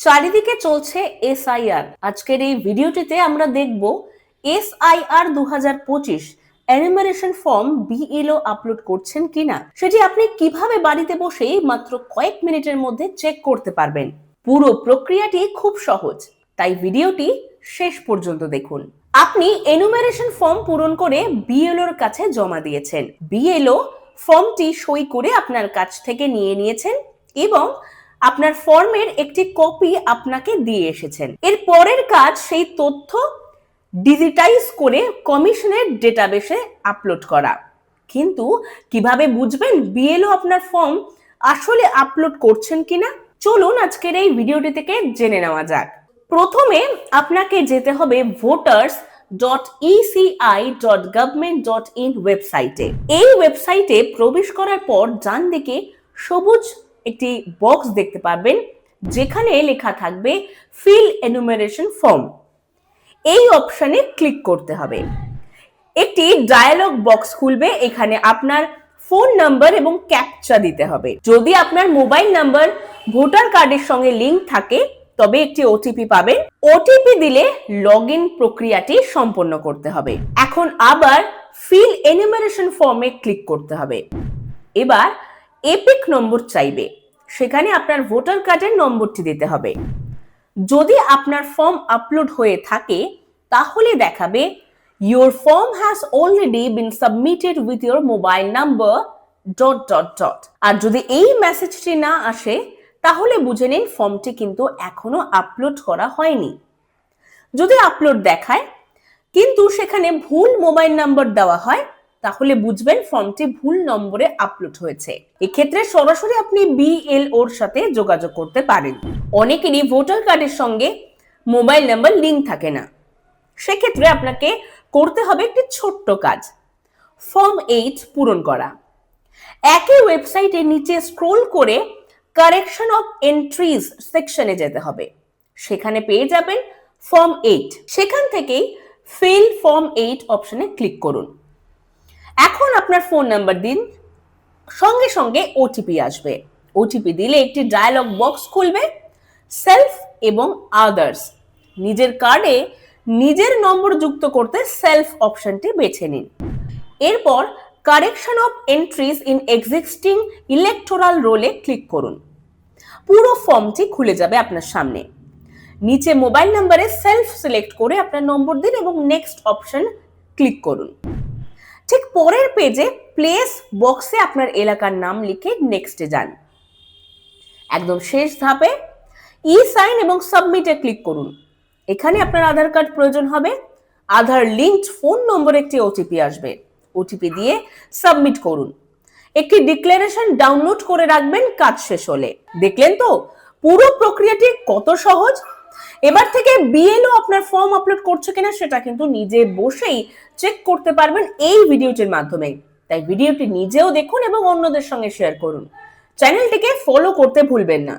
চারিদিকে চলছে এসআইআর আজকের এই ভিডিওটিতে আমরা দেখব এসআইআর দু হাজার পঁচিশ এনিমারেশন ফর্ম বিএলও আপলোড করছেন কিনা। সেটি আপনি কীভাবে বাড়িতে বসে মাত্র কয়েক মিনিটের মধ্যে চেক করতে পারবেন। পুরো প্রক্রিয়াটি খুব সহজ। তাই ভিডিওটি শেষ পর্যন্ত দেখুন। আপনি এনুমারেশন ফর্ম পূরণ করে বিএলওর কাছে জমা দিয়েছেন। বিএলও ফর্মটি সই করে আপনার কাছ থেকে নিয়ে নিয়েছেন এবং আপনার ফর্মের একটি কপি আপনাকে দিয়ে এসেছেন। এর পরের কাজ সেই তথ্য ডিজিটাইজ করে কমিশনের ডেটাবেসে আপলোড করা। কিন্তু কীভাবে বুঝবেন বিএলও আপনার ফর্ম আসলে আপলোড করছেন কিনা? চলুন আজকের এই ভিডিওটি থেকে জেনে নেওয়া যাক। প্রথমে আপনাকে যেতে হবে voters dot ECI dot government dot in ওয়েবসাইটে এই ওয়েবসাইটে প্রবেশ করার পর ডান দিকে সবুজ একটি বক্স দেখতে পাবেন যেখানে লেখা থাকবে ফিল এনুমারেশন ফর্ম এই অপশানে ক্লিক করতে হবে। একটি ডায়ালগ বক্স খুলবে, এখানে আপনার ফোন নাম্বার এবং ক্যাপচা দিতে হবে। যদি আপনার মোবাইল নাম্বার ভোটার কার্ডের সঙ্গে লিঙ্ক থাকে, তবে একটি ওটিপি পাবেন। ওটিপি দিলে লগ ইন প্রক্রিয়াটি সম্পন্ন করতে হবে। এখন আবার ফিল এনিমারেশন ফর্মে ক্লিক করতে হবে। এবার এপিক নম্বর চাইবে। সেখানে আপনার ভোটার কার্ডের নম্বরটি দিতে হবে। যদি আপনার ফর্ম আপলোড হয়ে থাকে, তাহলে দেখাবে your form has already been submitted with your mobile number dot dot dot আর যদি এই মেসেজটি না আসে, তাহলে বুঝে নিন ফর্মটি কিন্তু এখনও আপলোড করা হয়নি। যদি আপলোড দেখায়, কিন্তু সেখানে ভুল মোবাইল নাম্বার দেওয়া হয় তাহলে বুঝবেন ফর্মটি ভুল নম্বরে আপলোড হয়েছে। এক্ষেত্রে সরাসরি আপনি বিএলওর সাথে যোগাযোগ করতে পারেন। অনেকেরই ভোটার কার্ডের সঙ্গে মোবাইল নাম্বার লিঙ্ক থাকে না। সেক্ষেত্রে আপনাকে করতে হবে একটি ছোট্ট কাজ। ফর্ম এইট পূরণ করা। একই ওয়েবসাইটের নিচে স্ক্রোল করে কারেকশন অফ এন্ট্রিজ সেকশনে যেতে হবে। সেখানে পেয়ে যাবেন ফর্ম এইট সেখান থেকেই ফিল ফর্ম এইট অপশনে ক্লিক করুন। এখন আপনার ফোন নাম্বার দিন। সঙ্গে সঙ্গে ওটিপি আসবে। ওটিপি দিলে একটি ডায়ালগ বক্স খুলবে সেলফ এবং আদার্স নিজের কার্ডে নিজের নম্বর যুক্ত করতে সেলফ অপশনটি বেছে নিন। এরপর correction of entries in existing electoral রোলে click করুন। পুরো ফর্মটি খুলে যাবে আপনার সামনে। নিচে মোবাইল নাম্বারে সেলফ সিলেক্ট করে আপনার নম্বর দিন এবং নেক্সট অপশন ক্লিক করুন। ঠিক পরের পেজে প্লেস বক্সে আপনার এলাকার নাম লিখে নেক্সটে যান। একদম শেষ ধাপে ই সাইন এবং সাবমিটে ক্লিক করুন। এখানে আপনার আধার কার্ড প্রয়োজন হবে। আধার লিঙ্কড ফোন নম্বরে একটি ওটিপি আসবে। ওটিপি দিয়ে সাবমিট করুন। একটি ডিক্লারেশন ডাউনলোড করে রাখবেন, কাজ শেষ হলে। দেখলেন তো? পুরো প্রক্রিয়াটি কত সহজ? এবার থেকে বিএলও আপনার ফর্ম আপলোড করছে কিনা সেটা কিন্তু নিজে বসেই চেক করতে পারবেন এই ভিডিওটির মাধ্যমে। তাই ভিডিওটি নিজেও দেখুন এবং অন্যদের সঙ্গে শেয়ার করুন। চ্যানেলটিকে ফলো করতে ভুলবেন না।